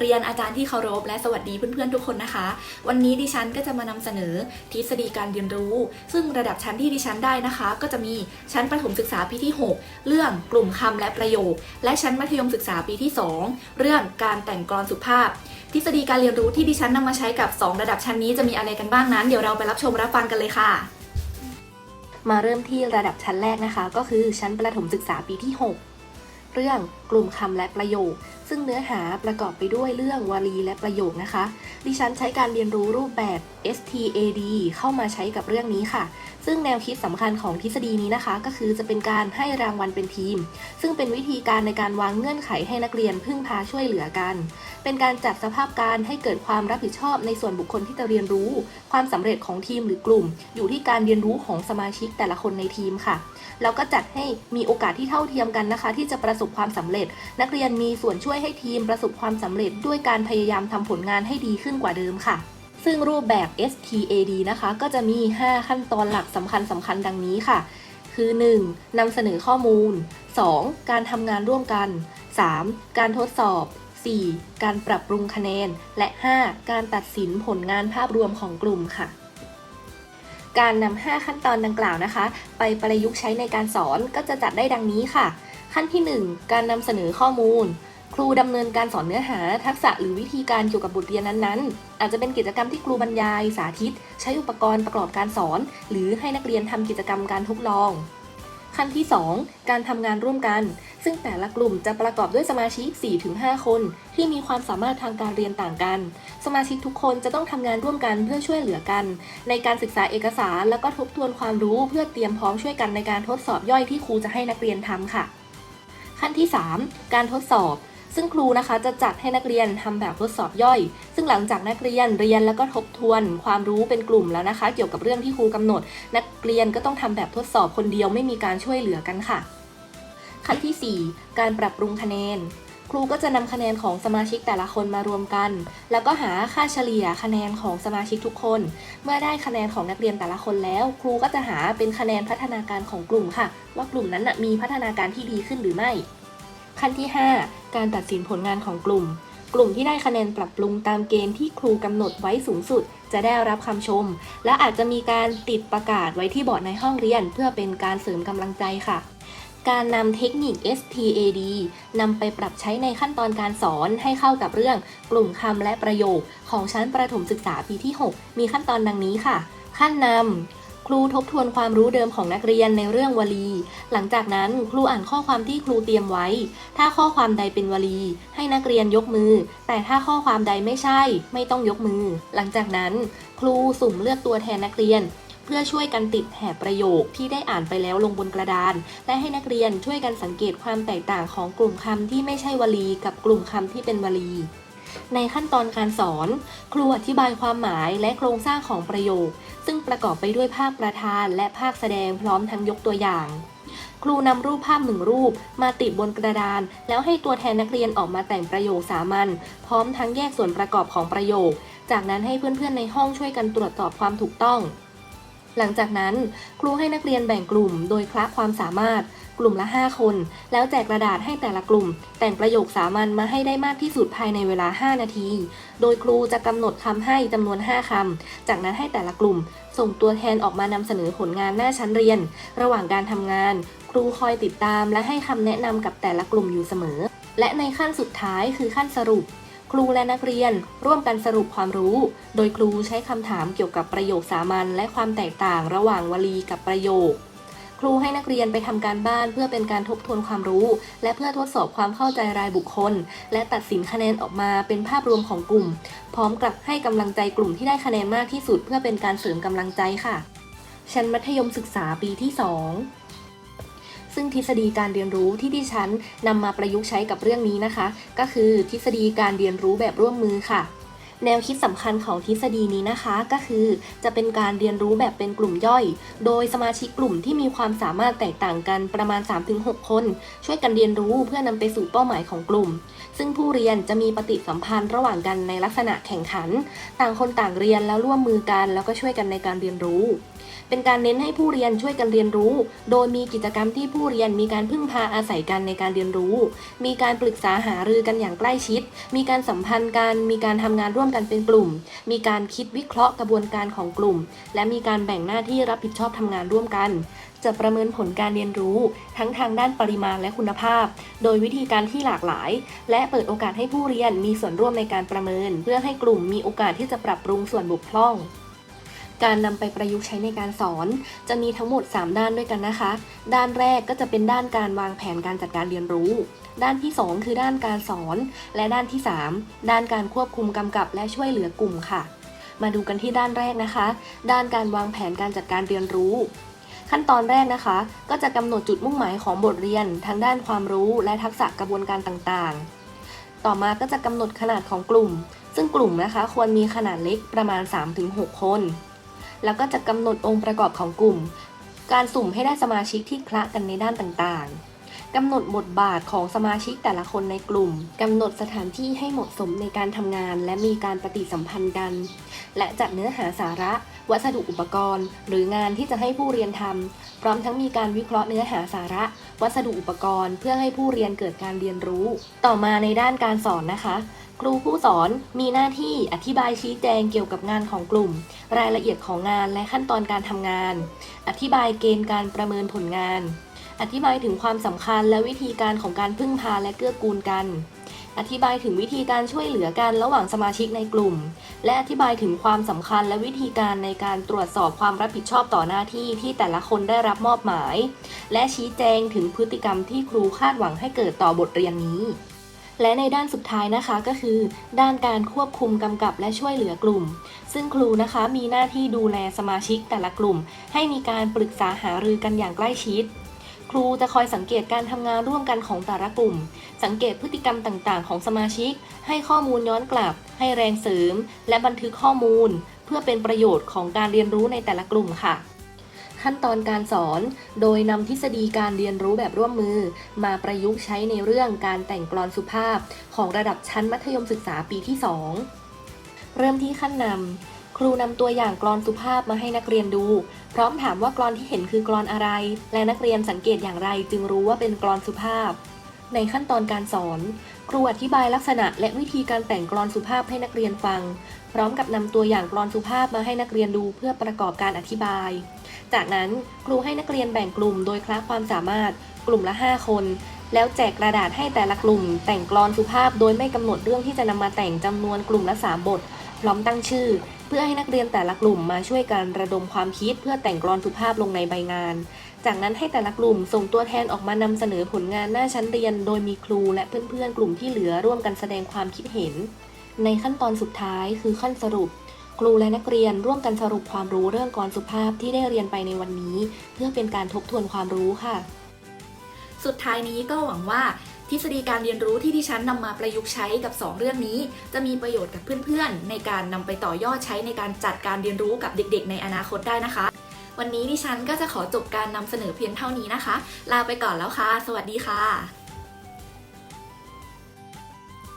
เรียนอาจารย์ที่เคารพและสวัสดีเพื่อนๆทุกคนนะคะ วันนี้ดิฉันก็จะมานำเสนอทฤษฎีการเรียนรู้ ซึ่งระดับชั้นที่ดิฉันได้นะคะ ก็จะมีชั้นประถมศึกษาปีที่ 6 เรื่องกลุ่มคำและประโยค และชั้นมัธยมศึกษาปีที่ 2 เรื่องการแต่งกลอนสุภาพ ทฤษฎีการเรียนรู้ที่ดิฉันนำมาใช้กับ 2 ระดับชั้นนี้จะมีอะไรกันบ้างนั้นเดี๋ยวเราไปรับชมรับฟังกันเลยค่ะมาเริ่มที่ระดับชั้นแรกนะคะ ก็คือชั้นประถมศึกษาปีที่ 6 เรื่องกลุ่มคำและประโยคซึ่งเนื้อหาประกอบไปด้วยเรื่องวลีและประโยคนะคะ ดิฉันใช้การเรียนรู้รูปแบบ STAD เข้ามาใช้กับเรื่องนี้ค่ะ ซึ่งแนวคิดสำคัญของทฤษฎีนี้นะคะ ก็คือจะเป็นการให้รางวัลเป็นทีม ซึ่งเป็นวิธีการในการวางเงื่อนไขให้นักเรียนพึ่งพาช่วยเหลือกัน เป็นการจัดสภาพการให้เกิดความรับผิดชอบในส่วนบุคคลที่จะเรียนรู้ ความสำเร็จของทีมหรือกลุ่ม อยู่ที่การเรียนรู้ของสมาชิกแต่ละคนในทีมค่ะแล้วก็จัดให้มีโอกาสที่เท่าเทียมกันนะคะ ที่จะประสบความสำเร็จ นักเรียนมีส่วนช่วยให้ทีมประสบความสำเร็จด้วยการพยายามทำผลงานให้ดีขึ้นกว่าเดิมค่ะ ซึ่งรูปแบบ STAD นะคะ ก็จะมี 5 ขั้นตอนหลักสำคัญสำคัญดังนี้ค่ะ คือ 1. นำเสนอข้อมูล 2. การทำงานร่วมกัน 3. การทดสอบ 4. การปรับปรุงคะแนน และ 5. การตัดสินผลงานภาพรวมของกลุ่มค่ะ การนำ 5 ขั้นตอนดังกล่าวนะคะ ไปประยุกต์ใช้ในการสอนก็จะจัดได้ดังนี้ค่ะ ขั้นที่ 1 การนำเสนอข้อมูล ครูดำเนินการสอนเนื้อหา ทักษะหรือวิธีการเกี่ยวกับบทเรียนนั้นๆ อาจจะเป็นกิจกรรมที่ครูบรรยาย สาธิต ใช้อุปกรณ์ประกอบการสอน หรือให้นักเรียนทำกิจกรรมการทดลอง ขั้นที่ 2 การทำงานร่วมกัน ซึ่งแต่ละกลุ่มจะประกอบด้วยสมาชิก 4-5 คน ที่มีความสามารถทางการเรียนต่างกัน สมาชิกทุกคนจะต้องทำงานร่วมกันเพื่อช่วยเหลือกัน ในการศึกษาเอกสาร แล้วก็ทบทวนความรู้เพื่อเตรียมพร้อมช่วยกันในการทดสอบย่อยที่ครูจะให้นักเรียนทำค่ะ ขั้นที่ 3 การทดสอบ ซึ่งครูนะคะจะจัดให้นักเรียนทำแบบทดสอบย่อย ซึ่งหลังจากนักเรียนเรียนแล้วก็ทบทวน ความรู้เป็นกลุ่มแล้วนะคะ เกี่ยวกับเรื่องที่ครูกำหนด นักเรียนก็ต้องทำแบบทดสอบคนเดียวไม่มีการช่วยเหลือกันค่ะ ขั้นที่ 4 การปรับปรุงคะแนนครูก็จะนำคะแนนของสมาชิกแต่ละคนมารวมกัน แล้วก็หาค่าเฉลี่ยคะแนนของสมาชิกทุกคน เมื่อได้คะแนนของนักเรียนแต่ละคนแล้ว ครูก็จะหาเป็นคะแนนพัฒนาการของกลุ่มค่ะ ว่ากลุ่มนั้นนะมีพัฒนาการที่ดีขึ้นหรือไม่ ขั้นที่ 5 การตัดสินผลงานของกลุ่ม กลุ่มที่ได้คะแนนปรับปรุงตามเกณฑ์ที่ครูกำหนดไว้สูงสุด จะได้รับคำชม และอาจจะมีการติดประกาศไว้ที่บอร์ดในห้องเรียน เพื่อเป็นการเสริมกำลังใจค่ะการนำเทคนิค STAD นำไปปรับใช้ในขั้นตอนการสอนให้เข้ากับเรื่องกลุ่มคำและประโยคของชั้นประถมศึกษาปีที่ 6 มีขั้นตอนดังนี้ค่ะ ขั้นนำ ครูทบทวนความรู้เดิมของนักเรียนในเรื่องวลี หลังจากนั้นครูอ่านข้อความที่ครูเตรียมไว้ ถ้าข้อความใดเป็นวลี ให้นักเรียนยกมือ แต่ถ้าข้อความใดไม่ใช่ ไม่ต้องยกมือ หลังจากนั้น ครูสุ่มเลือกตัวแทนนักเรียน เพื่อช่วยกันติดแถบประโยคที่ได้อ่านไปแล้วลงบนกระดาน และให้นักเรียนช่วยกันสังเกตความแตกต่างของกลุ่มคำที่ไม่ใช่วลี กับกลุ่มคำที่เป็นวลี ในขั้นตอนการสอน ครูอธิบายความหมายและโครงสร้างของประโยค ซึ่งประกอบไปด้วยภาคประธานและภาคแสดงพร้อมทั้งยกตัวอย่าง ครูนำรูปภาพหนึ่งรูปมาติดบนกระดาน แล้วให้ตัวแทนนักเรียนออกมาแต่งประโยคสามัญพร้อมทั้งแยกส่วนประกอบของประโยค จากนั้นให้เพื่อนๆในห้องช่วยกันตรวจสอบความถูกต้อง หลังจากนั้นครูให้นักเรียนแบ่งกลุ่มโดยคละความสามารถ กลุ่มละ 5 คน แล้วแจกกระดาษให้แต่ละกลุ่ม แต่งประโยคสามัญมาให้ได้มากที่สุดภายในเวลา 5 นาที โดยครูจะกำหนดคำให้จำนวน 5 คำ จากนั้นให้แต่ละกลุ่ม ส่งตัวแทนออกมานำเสนอผลงานหน้าชั้นเรียน ระหว่างการทำงาน ครูคอยติดตามและให้คำแนะนำกับแต่ละกลุ่มอยู่เสมอ และในขั้นสุดท้ายคือขั้นสรุป ครูและนักเรียนร่วมกันสรุปความรู้ โดยครูใช้คำถามเกี่ยวกับประโยคสามัญและความแตกต่างระหว่างวลีกับประโยค ครูให้นักเรียนไปทำการบ้านเพื่อเป็นการทบทวนความรู้ และเพื่อทดสอบความเข้าใจรายบุคคล และตัดสินคะแนนออกมาเป็นภาพรวมของกลุ่ม พร้อมกับให้กำลังใจกลุ่มที่ได้คะแนนมากที่สุด เพื่อเป็นการเสริมกำลังใจค่ะชั้นมัธยมศึกษาปีที่ 2 ซึ่งทฤษฎีการเรียนรู้ที่ดิฉันนำมาประยุกต์ใช้กับเรื่องนี้นะคะ ก็คือทฤษฎีการเรียนรู้แบบร่วมมือค่ะ แนวคิดสำคัญของทฤษฎีนี้นะคะก็คือจะเป็นการเรียนรู้แบบเป็นกลุ่มย่อย โดยสมาชิกกลุ่มที่มีความสามารถแตกต่างกันประมาณ 3-6 คน ช่วยกันเรียนรู้เพื่อนำไปสู่เป้าหมายของกลุ่ม ซึ่งผู้เรียนจะมีปฏิสัมพันธ์ระหว่างกันในลักษณะแข่งขัน ต่างคนต่างเรียนแล้วร่วมมือกัน แล้วก็ช่วยกันในการเรียนรู้ เป็นการเน้นให้ผู้เรียนช่วยกันเรียนรู้ โดยมีกิจกรรมที่ผู้เรียนมีการพึ่งพาอาศัยกันในการเรียนรู้ มีการปรึกษาหารือกันอย่างใกล้ชิด มีการสัมพันธ์กัน มีการทำงานร่วมกันเป็นกลุ่ม มีการคิดวิเคราะห์กระบวนการของกลุ่ม และมีการแบ่งหน้าที่รับผิดชอบทำงานร่วมกัน จะประเมินผลการเรียนรู้ทั้งทางด้านปริมาณและคุณภาพ โดยวิธีการที่หลากหลาย และเปิดโอกาสให้ผู้เรียนมีส่วนร่วมในการประเมิน เพื่อให้กลุ่มมีโอกาสที่จะปรับปรุงส่วนบกพร่อง การนำไปประยุกต์ใช้ในการสอน จะมีทั้งหมด 3 ด้านด้วยกันนะคะ ด้านแรกก็จะเป็นด้านการวางแผนการจัดการเรียนรู้ ด้านที่ 2 คือด้านการสอน และด้านที่ 3 ด้านการควบคุมกำกับและช่วยเหลือกลุ่มค่ะ มาดูกันที่ด้านแรกนะคะ ด้านการวางแผนการจัดการเรียนรู้ขั้นตอนแรกนะคะ ก็จะกำหนดจุดมุ่งหมายของบทเรียนทางด้านความรู้และทักษะกระบวนการต่างๆ ต่อมาก็จะกำหนดขนาดของกลุ่ม ซึ่งกลุ่มนะคะควรมีขนาดเล็กประมาณ 3-6 คน แล้วก็จะกำหนดองค์ประกอบของกลุ่ม การสุ่มให้ได้สมาชิกที่คละกันในด้านต่างๆกำหนดบทบาทของสมาชิกแต่ละคนในกลุ่มกำหนดสถานที่ให้เหมาะสมในการทำงาน และมีการปฏิสัมพันธ์กัน และจัดเนื้อหาสาระ วัสดุอุปกรณ์ หรืองานที่จะให้ผู้เรียนทำพร้อมทั้งมีการวิเคราะห์เนื้อหาสาระ วัสดุอุปกรณ์ เพื่อให้ผู้เรียนเกิดการเรียนรู้ ต่อมาในด้านการสอนนะคะ ครูผู้สอนมีหน้าที่อธิบายชี้แจงเกี่ยวกับงานของกลุ่ม รายละเอียดของงานและขั้นตอนการทำงาน อธิบายเกณฑ์การประเมินผลงาน อธิบายถึงความสำคัญและวิธีการของการพึ่งพาและเกื้อกูลกัน อธิบายถึงวิธีการช่วยเหลือกันระหว่างสมาชิกในกลุ่ม และอธิบายถึงความสำคัญและวิธีการในการตรวจสอบความรับผิดชอบต่อหน้าที่ที่แต่ละคนได้รับมอบหมาย และชี้แจงถึงพฤติกรรมที่ครูคาดหวังให้เกิดต่อบทเรียนนี้ และในด้านสุดท้ายนะคะก็คือ ด้านการควบคุมกำกับและช่วยเหลือกลุ่ม ซึ่งครูนะคะมีหน้าที่ดูแลสมาชิกแต่ละกลุ่ม ให้มีการปรึกษาหารือกันอย่างใกล้ชิด ครูจะคอยสังเกตการทำงานร่วมกันของแต่ละกลุ่ม สังเกตพฤติกรรมต่างๆ ของสมาชิก ให้ข้อมูลย้อนกลับ ให้แรงเสริม และบันทึกข้อมูล เพื่อเป็นประโยชน์ของการเรียนรู้ในแต่ละกลุ่มค่ะ ขั้นตอนการสอน โดยนำทฤษฎีการเรียนรู้แบบร่วมมือ มาประยุกต์ใช้ในเรื่องการแต่งกลอนสุภาพ ของระดับชั้นมัธยมศึกษาปีที่ 2 เริ่มที่ขั้นนำครูนำตัวอย่างกลอนสุภาพมาให้นักเรียนดู พร้อมถามว่ากลอนที่เห็นคือกลอนอะไร และนักเรียนสังเกตอย่างไรจึงรู้ว่าเป็นกลอนสุภาพ ในขั้นตอนการสอน ครูอธิบายลักษณะและวิธีการแต่งกลอนสุภาพให้นักเรียนฟัง พร้อมกับนำตัวอย่างกลอนสุภาพมาให้นักเรียนดูเพื่อประกอบการอธิบาย จากนั้นครูให้นักเรียนแบ่งกลุ่มโดยคละความสามารถ กลุ่มละ 5 คน แล้วแจกกระดาษให้แต่ละกลุ่ม แต่งกลอนสุภาพโดยไม่กำหนดเรื่องที่จะนำมาแต่งจำนวนกลุ่มละ 3 บท พร้อมตั้งชื่อ เพื่อให้นักเรียนแต่ละกลุ่มมาช่วยกันระดมความคิด เพื่อแต่งกลอนสุภาพลงในใบงาน จากนั้นให้แต่ละกลุ่มส่งตัวแทนออกมานำเสนอผลงานหน้าชั้นเรียน โดยมีครูและเพื่อนๆกลุ่มที่เหลือร่วมกันแสดงความคิดเห็น ในขั้นตอนสุดท้ายคือขั้นสรุป ครูและนักเรียนร่วมกันสรุปความรู้เรื่องกลอนสุภาพที่ได้เรียนไปในวันนี้ เพื่อเป็นการทบทวนความรู้ค่ะ สุดท้ายนี้ก็หวังว่าทฤษฎีการเรียนรู้ที่ดิฉันนำมาประยุกต์ใช้กับ 2 เรื่องนี้ จะมีประโยชน์กับเพื่อนๆ ในการนำไปต่อยอดใช้ในการจัดการเรียนรู้กับเด็ก ๆ ในอนาคตได้นะคะ วันนี้ดิฉันก็จะขอจบการนำเสนอเพียงเท่านี้นะคะ ลาไปก่อนแล้วค่ะ สวัสดีค่ะ